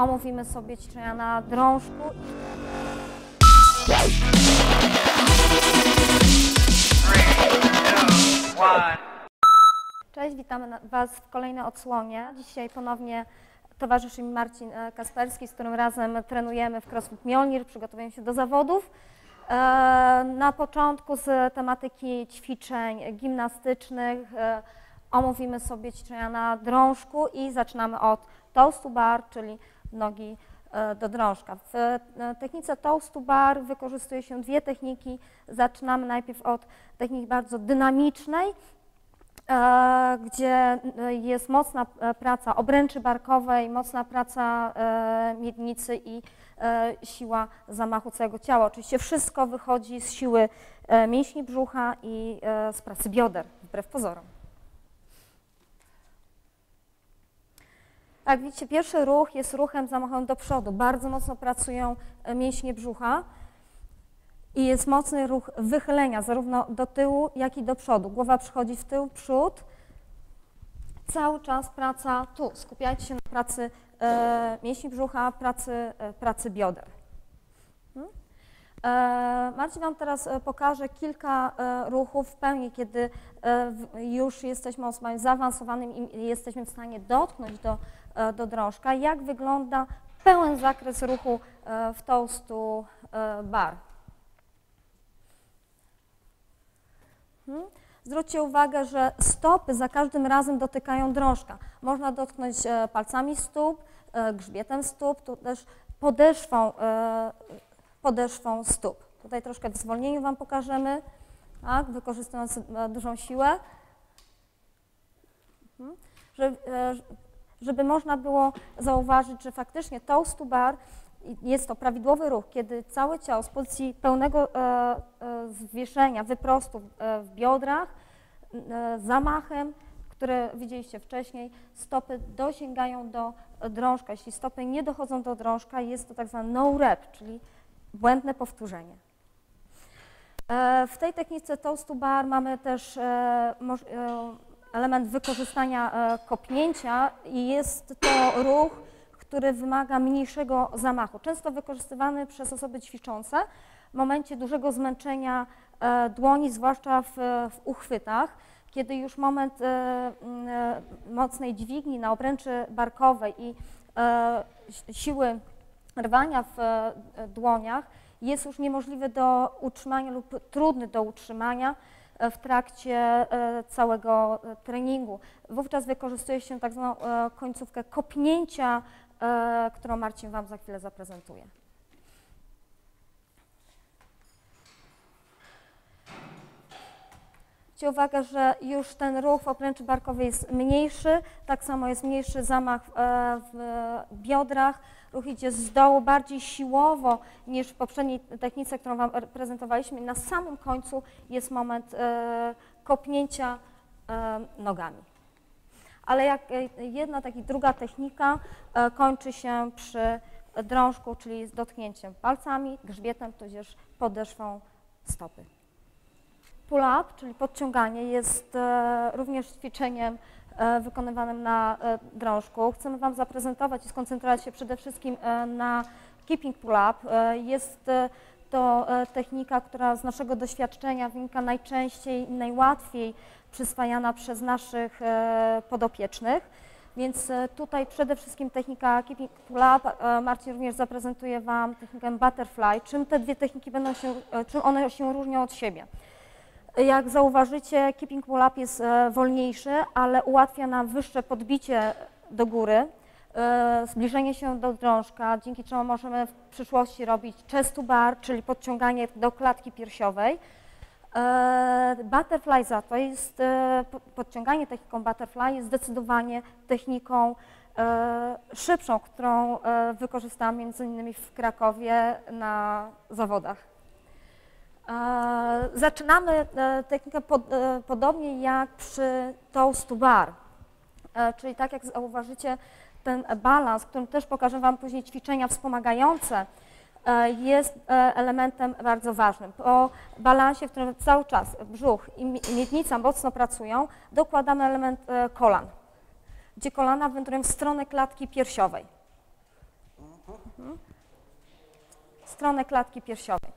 omówimy sobie ćwiczenia na drążku. Cześć, witamy Was w kolejnej odsłonie. Dzisiaj ponownie towarzyszy mi Marcin e, Kasperski, z którym razem trenujemy w CrossFit Mjolnir, przygotowujemy się do zawodów. E, Na początku z tematyki ćwiczeń gimnastycznych e, omówimy sobie ćwiczenia na drążku i zaczynamy od toast to bar, czyli nogi e, do drążka. W e, technice toast to bar wykorzystuje się dwie techniki. Zaczynamy najpierw od techniki bardzo dynamicznej, e, gdzie jest mocna praca obręczy barkowej, mocna praca miednicy i siła zamachu całego ciała. Oczywiście wszystko wychodzi z siły mięśni brzucha i z pracy bioder, wbrew pozorom. Tak, widzicie, pierwszy ruch jest ruchem zamachem do przodu. Bardzo mocno pracują e, mięśnie brzucha i jest mocny ruch wychylenia zarówno do tyłu, jak i do przodu. Głowa przychodzi w tył, przód. Cały czas praca tu. Skupiajcie się na pracy e, mięśni brzucha, pracy, e, pracy bioder. Hmm? E, Marcin Wam teraz e, pokaże kilka ruchów w pełni, kiedy już jesteśmy osobami zaawansowanym i jesteśmy w stanie dotknąć do, do drążka. Jak wygląda pełen zakres ruchu e, w toastu e, bar. Mhm. Zwróćcie uwagę, że stopy za każdym razem dotykają drążka. Można dotknąć e, palcami stóp, e, grzbietem stóp, tu też podeszwą, e, podeszwą stóp. Tutaj troszkę w zwolnieniu Wam pokażemy, tak, wykorzystując e, dużą siłę, Mhm. Że, e, żeby można było zauważyć, że faktycznie toast to bar jest to prawidłowy ruch, kiedy całe ciało z pozycji pełnego e, e, zwieszenia, wyprostu e, w biodrach, e, zamachem, które widzieliście wcześniej, stopy dosięgają do drążka. Jeśli stopy nie dochodzą do drążka, jest to tak zwany no rep, czyli błędne powtórzenie. E, W tej technice toast to bar mamy też e, e, element wykorzystania e, kopnięcia i jest to ruch, który wymaga mniejszego zamachu. Często wykorzystywany przez osoby ćwiczące w momencie dużego zmęczenia e, dłoni, zwłaszcza w, w uchwytach, kiedy już moment e, mocnej dźwigni na obręczy barkowej i si- siły rwania w dłoniach jest już niemożliwy do utrzymania lub trudny do utrzymania w trakcie e, całego e, treningu. Wówczas wykorzystuje się tak zwaną e, końcówkę kopnięcia, którą Marcin Wam za chwilę zaprezentuje. Zwróćcie uwagę, że już ten ruch w obręczy barkowej jest mniejszy, tak samo jest mniejszy zamach e, w biodrach, ruch idzie z dołu bardziej siłowo niż w poprzedniej technice, którą Wam prezentowaliśmy. Na samym końcu jest moment e, kopnięcia e, nogami. Ale jak e, jedna, tak i druga technika e, kończy się przy drążku, czyli z dotknięciem palcami, grzbietem, tudzież podeszwą stopy. Pull-up, czyli podciąganie, jest e, również ćwiczeniem e, wykonywanym na e, drążku. Chcemy Wam zaprezentować i skoncentrować się przede wszystkim na keeping pull-up. Jest to technika, która z naszego doświadczenia wynika najczęściej i najłatwiej przyswajana przez naszych podopiecznych. Więc tutaj przede wszystkim technika keeping pull-up. E, Marcin również zaprezentuje Wam technikę butterfly. Czym te dwie techniki będą się, czym one się różnią od siebie? Jak zauważycie, keeping pull up jest e, wolniejszy, ale ułatwia nam wyższe podbicie do góry, e, zbliżenie się do drążka, dzięki czemu możemy w przyszłości robić chest to bar, czyli podciąganie do klatki piersiowej. E, Butterfly za to jest, po- podciąganie techniką butterfly jest zdecydowanie techniką szybszą, którą wykorzystałam między innymi w Krakowie na zawodach. Zaczynamy e, technikę pod, e, podobnie jak przy toast to bar, E, czyli tak jak zauważycie, ten balans, którym też pokażę Wam później ćwiczenia wspomagające, jest elementem bardzo ważnym. Po balansie, w którym cały czas brzuch i mi- miednica mocno pracują, dokładamy element kolan, gdzie kolana wędrują w stronę klatki piersiowej. stronę klatki piersiowej.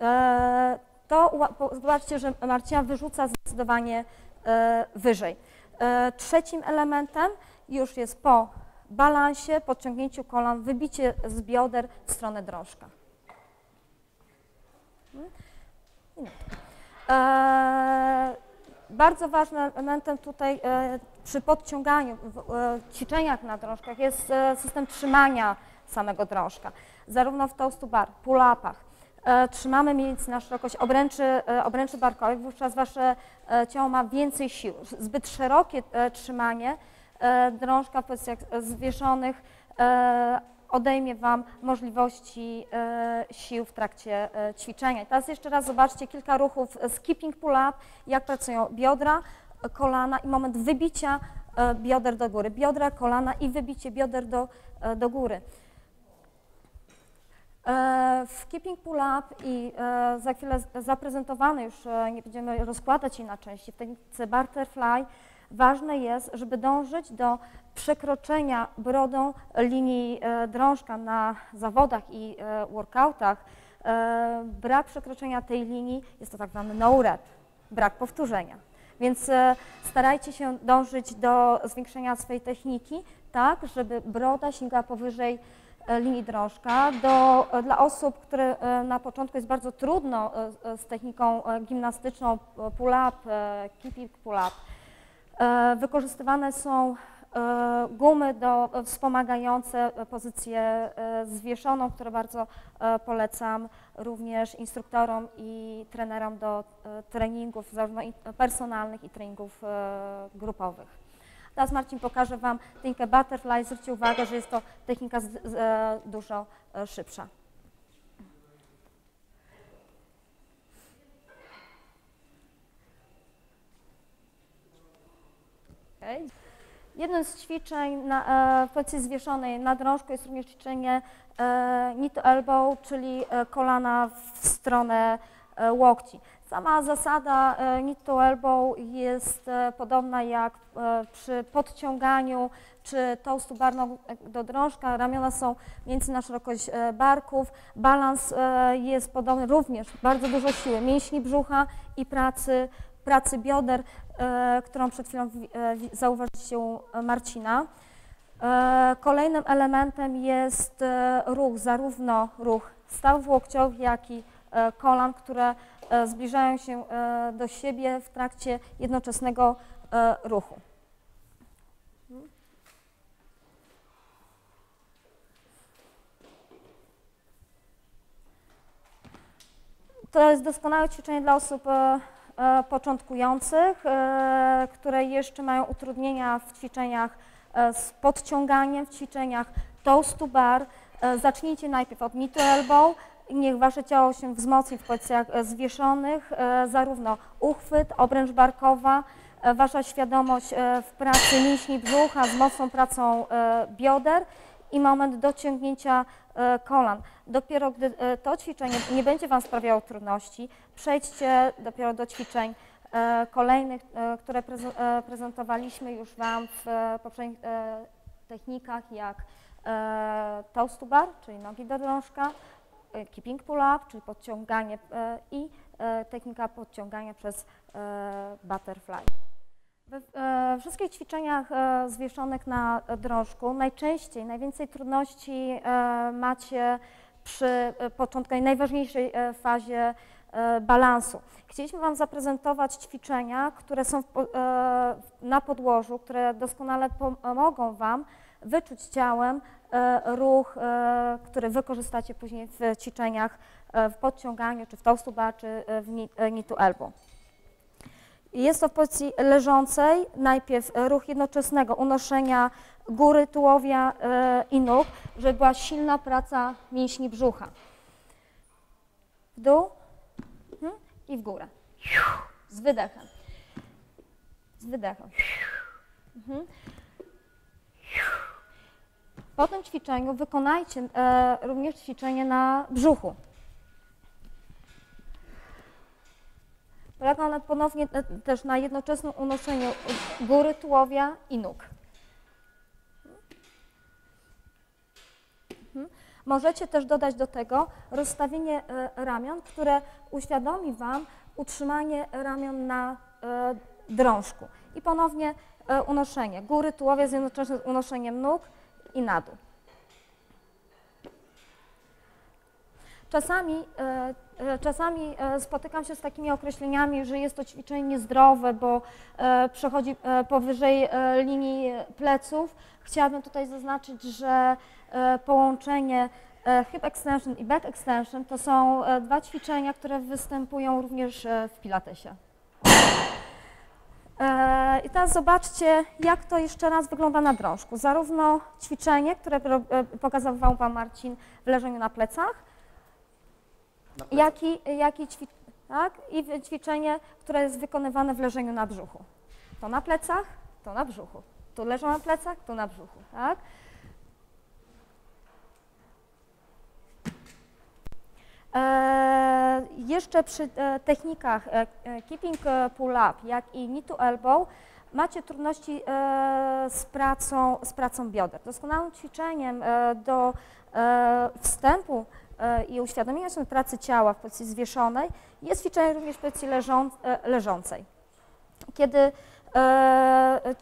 E, to zobaczcie, że Marcina wyrzuca zdecydowanie e, wyżej. E, Trzecim elementem już jest po balansie, podciągnięciu kolan, wybicie z bioder w stronę drążka. Bardzo ważnym elementem tutaj przy podciąganiu, w ćwiczeniach na drążkach jest system trzymania samego drążka. Zarówno w toast to bar, pull-upach. E, trzymamy więcej na szerokość obręczy, e, obręczy barkowych, wówczas wasze e, ciało ma więcej sił. Zbyt szerokie trzymanie drążka w pozycjach zwieszonych odejmie Wam możliwości sił w trakcie ćwiczenia. I teraz jeszcze raz zobaczcie kilka ruchów z keeping pull-up, jak pracują biodra, kolana i moment wybicia bioder do góry. Biodra, kolana i wybicie bioder do, do góry. E, W Keeping Pull Up i e, za chwilę zaprezentowane już, e, nie będziemy rozkładać jej na części, w technice Butterfly ważne jest, żeby dążyć do przekroczenia brodą linii drążka na zawodach i workoutach. Brak przekroczenia tej linii jest to tak zwany no rep, brak powtórzenia. Więc starajcie się dążyć do zwiększenia swojej techniki, tak, żeby broda sięgała powyżej linii drążka. Do, dla osób, które e, na początku jest bardzo trudno e, e, z techniką gimnastyczną pull-up, keeping pull-up, wykorzystywane są gumy do, wspomagające pozycję zwieszoną, które bardzo polecam również instruktorom i trenerom do treningów zarówno personalnych i treningów grupowych. Teraz Marcin pokaże Wam technikę butterfly. Zwróćcie uwagę, że jest to technika z, z, e, dużo e, szybsza. Okay. Jednym z ćwiczeń na, e, w pozycji zwieszonej na drążku jest również ćwiczenie e, knee to elbow, czyli e, kolana w stronę łokci. Sama zasada e, knee to elbow jest e, podobna jak e, przy podciąganiu czy toastu barną do drążka. Ramiona są więcej na szerokość e, barków. Balans e, jest podobny, również bardzo dużo siły mięśni brzucha i pracy, pracy bioder, e, którą przed chwilą wi- e, wi- zauważyliście e, Marcina. E, Kolejnym elementem jest e, ruch, zarówno ruch stawów łokciowych, jak i e, kolan, które e, zbliżają się e, do siebie w trakcie jednoczesnego e, ruchu. To jest doskonałe ćwiczenie dla osób e, e, początkujących, e, które jeszcze mają utrudnienia w ćwiczeniach e, z podciąganiem, w ćwiczeniach toast to bar. E, Zacznijcie najpierw od knee elbow. Niech wasze ciało się wzmocni w pozycjach e, zwieszonych, e, zarówno uchwyt, obręcz barkowa, e, wasza świadomość w pracy mięśni brzucha z mocną pracą bioder i moment dociągnięcia kolan. Dopiero gdy to ćwiczenie nie będzie Wam sprawiało trudności, przejdźcie dopiero do ćwiczeń kolejnych, które prezentowaliśmy już Wam w poprzednich technikach, jak toast to bar, czyli nogi do drążka, keeping pull-up, czyli podciąganie e, i e, technika podciągania przez e, butterfly. We e, wszystkich ćwiczeniach e, zwieszonych na drążku najczęściej, najwięcej trudności e, macie przy e, początkowej, najważniejszej e, fazie e, balansu. Chcieliśmy Wam zaprezentować ćwiczenia, które są e, na podłożu, które doskonale pomogą Wam wyczuć ciałem e, ruch, e, który wykorzystacie później w ćwiczeniach e, w podciąganiu, czy w toastu bar, czy e, w knee- e, to elbow. Jest to w pozycji leżącej, najpierw ruch jednoczesnego unoszenia góry tułowia e, i nóg, żeby była silna praca mięśni brzucha. W dół mhm, i w górę. Z wydechem. Z wydechem. Mhm. Po tym ćwiczeniu wykonajcie e, również ćwiczenie na brzuchu. Polega one ponownie te- też na jednoczesnym unoszeniu góry tułowia i nóg. Mhm. Możecie też dodać do tego rozstawienie e, ramion, które uświadomi Wam utrzymanie ramion na e, drążku. I ponownie e, unoszenie góry, jednocześnie z unoszeniem nóg i na dół. Czasami, e, e, czasami e, spotykam się z takimi określeniami, że jest to ćwiczenie niezdrowe, bo przechodzi powyżej linii pleców. Chciałabym tutaj zaznaczyć, że połączenie hip extension i back extension to są dwa ćwiczenia, które występują również w pilatesie. E, I teraz zobaczcie, jak to jeszcze raz wygląda na drążku. Zarówno ćwiczenie, które e, pokazywał Wam Marcin w leżeniu na plecach, Na plecach. jak i, jak i, ćwi, tak? I ćwiczenie, które jest wykonywane w leżeniu na brzuchu. To na plecach, to na brzuchu. Tu leżą na plecach, tu na brzuchu. Tak? Jeszcze przy e, technikach e, e, keeping e, pull up, jak i knee to elbow, macie trudności e, z, pracą, z pracą bioder. Doskonałym ćwiczeniem e, do e, wstępu e, i uświadomienia sobie pracy ciała w pozycji zwieszonej jest ćwiczenie również w pozycji leżą, e, leżącej. Kiedy e, e,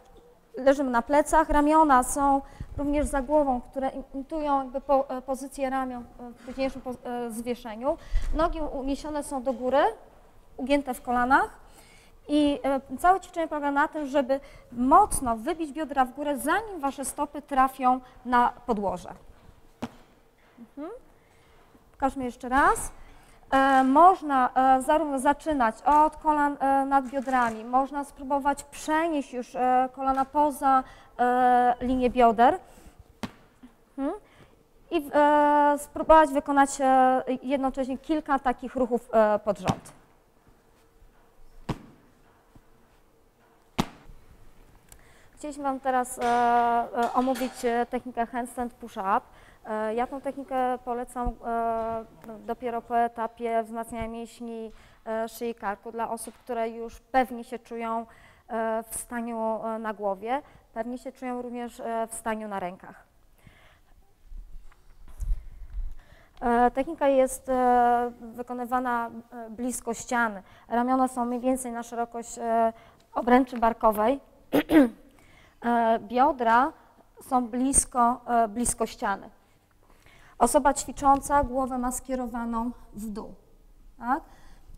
leżymy na plecach, ramiona są również za głową, które imitują jakby po, e, pozycję ramion w późniejszym po, e, zwieszeniu. Nogi uniesione są do góry, ugięte w kolanach i e, całe ćwiczenie polega na tym, żeby mocno wybić biodra w górę, zanim wasze stopy trafią na podłoże. Mhm. Pokażmy jeszcze raz. E, można e, zarówno zaczynać od kolan e, nad biodrami, można spróbować przenieść już kolana poza linię bioder Mhm. i spróbować wykonać jednocześnie kilka takich ruchów pod rząd. Chcieliśmy Wam teraz omówić technikę handstand push-up. E, Ja tą technikę polecam e, no, dopiero po etapie wzmacniania mięśni e, szyi i karku dla osób, które już pewnie się czują w staniu na głowie, pewnie się czują również w staniu na rękach. Technika jest wykonywana blisko ściany. Ramiona są mniej więcej na szerokość obręczy barkowej. Biodra są blisko, blisko ściany. Osoba ćwicząca głowę ma skierowaną w dół. Tak?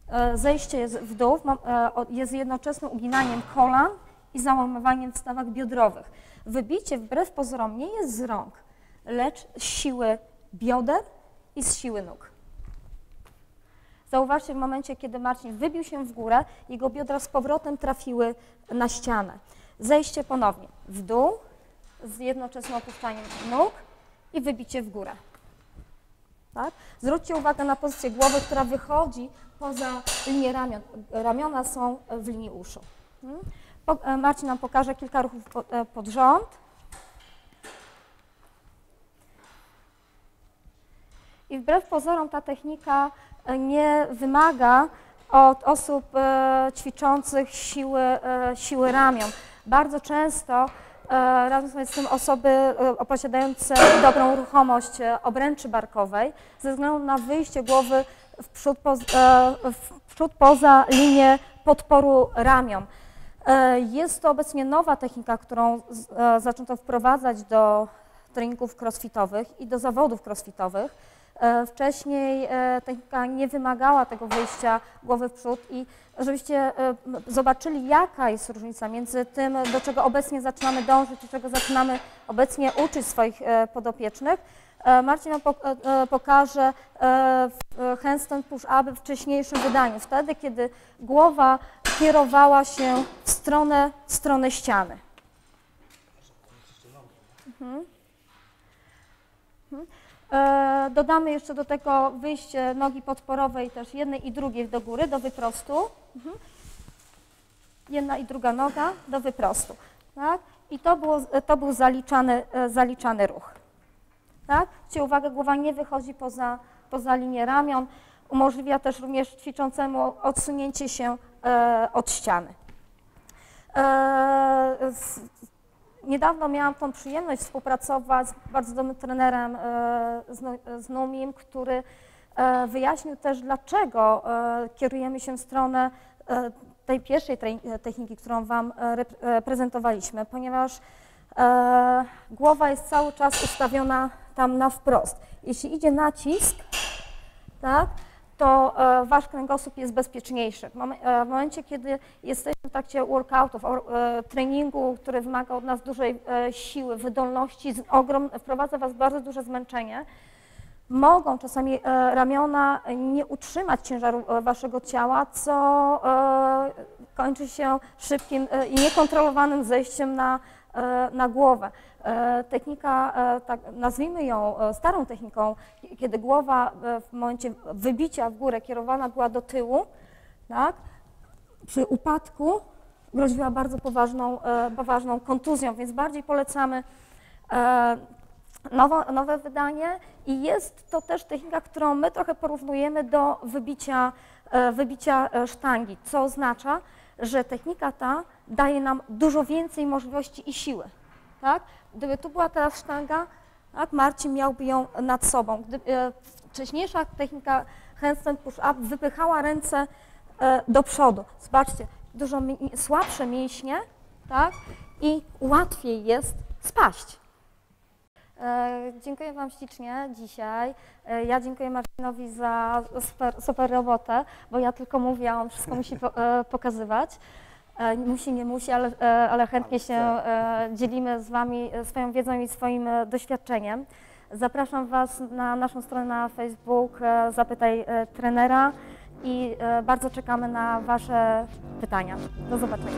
E, Zejście jest w dół, e, jest jednoczesnym uginaniem kolan i załamywaniem w stawach biodrowych. Wybicie wbrew pozorom nie jest z rąk, lecz z siły bioder i z siły nóg. Zauważcie w momencie, kiedy Marcin wybił się w górę, jego biodra z powrotem trafiły na ścianę. Zejście ponownie w dół z jednoczesnym opuszczaniem nóg i wybicie w górę. Tak? Zwróćcie uwagę na pozycję głowy, która wychodzi poza linię ramion. Ramiona są w linii uszu. Po- e, Marcin nam pokaże kilka ruchów pod, e, pod rząd. I wbrew pozorom ta technika e, nie wymaga od osób ćwiczących siły, siły ramion. Bardzo często razem sobie z tym osoby e, posiadające dobrą ruchomość e, obręczy barkowej ze względu na wyjście głowy w przód, poz, e, w przód poza linię podporu ramion. E, Jest to obecnie nowa technika, którą e, zaczęto wprowadzać do treningów crossfitowych i do zawodów crossfitowych. E, Wcześniej e, technika nie wymagała tego wyjścia głowy w przód i żebyście e, zobaczyli, jaka jest różnica między tym, do czego obecnie zaczynamy dążyć i czego zaczynamy obecnie uczyć swoich podopiecznych. Marcin nam pok- pokaże handstand push-up w wcześniejszym wydaniu, wtedy, kiedy głowa kierowała się w stronę, w stronę ściany. Mhm. Mhm. E, Dodamy jeszcze do tego wyjście nogi podporowej, też jednej i drugiej do góry, do wyprostu. Mhm. Jedna i druga noga do wyprostu. Tak? I to, było, to był zaliczany, e, zaliczany ruch. Tak? Zwróćcie uwagę, głowa nie wychodzi poza, poza linię ramion. Umożliwia też również ćwiczącemu odsunięcie się e, od ściany. Niedawno miałam tą przyjemność współpracować z bardzo dobrym trenerem e, z Nu- z Numim, który e, wyjaśnił też, dlaczego e, kierujemy się w stronę tej pierwszej techniki, którą Wam prezentowaliśmy, ponieważ głowa jest cały czas ustawiona tam na wprost. Jeśli idzie nacisk, tak, to e, wasz kręgosłup jest bezpieczniejszy. E, w momencie, kiedy jesteśmy w trakcie workoutów, e, treningu, który wymaga od nas dużej siły, wydolności, ogrom, wprowadza was bardzo duże zmęczenie, mogą czasami ramiona nie utrzymać ciężaru waszego ciała, co kończy się szybkim i niekontrolowanym zejściem na, na głowę. E, Technika, e, tak, nazwijmy ją e, starą techniką, kiedy głowa e, w momencie wybicia w górę kierowana była do tyłu, tak, przy upadku groziła bardzo poważną, e, poważną kontuzją, więc bardziej polecamy e, nowo, nowe wydanie i jest to też technika, którą my trochę porównujemy do wybicia, e, wybicia e, sztangi, co oznacza, że technika ta daje nam dużo więcej możliwości i siły. Tak? Gdyby tu była teraz sztanga, tak, Marcin miałby ją nad sobą. Gdy, e, wcześniejsza technika handstand push-up wypychała ręce e, do przodu. Zobaczcie, dużo mi, słabsze mięśnie tak? i łatwiej jest spaść. E, Dziękuję Wam ślicznie dzisiaj. E, Ja dziękuję Marcinowi za super, super robotę, bo ja tylko mówię, a on wszystko musi e, pokazywać. Musi, nie musi, ale, ale chętnie się dzielimy z Wami swoją wiedzą i swoim doświadczeniem. Zapraszam Was na naszą stronę na Facebook Zapytaj trenera i bardzo czekamy na Wasze pytania. Do zobaczenia.